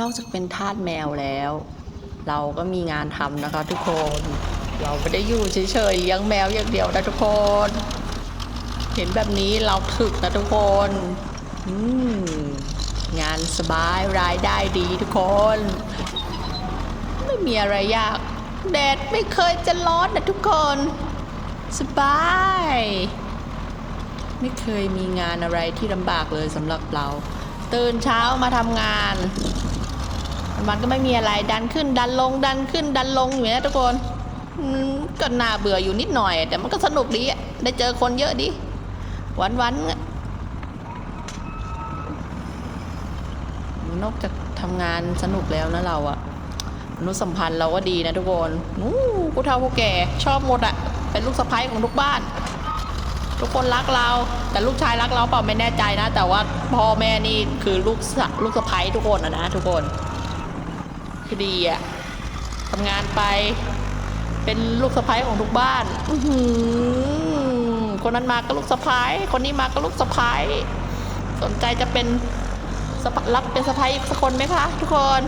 นอกจากเป็นทาสแมวแล้ว เราก็มีงานทำนะคะทุกคน เราไม่ได้อยู่เฉยๆเลี้ยงแมวอย่างเดียวนะทุกคน เห็นแบบนี้เราถึกนะทุกคนงานสบายรายได้ดีทุกคน ไม่มีอะไรยาก แดดไม่เคยจะร้อนนะทุกคน สบาย ไม่เคยมีงานอะไรที่ลำบากเลยสำหรับเรา ตื่นเช้ามาทำงาน มันก็ไม่มีอะไรดันขึ้นดันลงดันขึ้นดันลงอยู่นะทุกคนก็น่าเบื่ออยู่นิดหน่อย แต่มันก็สนุกดีได้เจอคนเยอะดีวันวันนอกจากทำงานสนุกแล้วนะเราอะมนุษยสัมพันธ์เราก็ดีนะทุกคนนู้ผู้เฒ่าผู้แก่ชอบหมดอะเป็นลูกสะใภ้ของทุกบ้าน ทุกคนรักเรา แต่ลูกชายรักเราเปล่าไม่แน่ใจนะ แต่ว่าพ่อแม่นี่คือลูกสะลูกสะใภ้ทุกคนอะนะทุกคน คือดีอะทำงานไป เป็นลูกสะใภ้ของทุกบ้านอื้อหือคนนั้นมาก็ลูกสะใภ้คนนี้มาก็ลูกสะใภ้สนใจจะเป็นสะรับเป็นสะใภ้อีกสักคนไหมคะ ทุกคน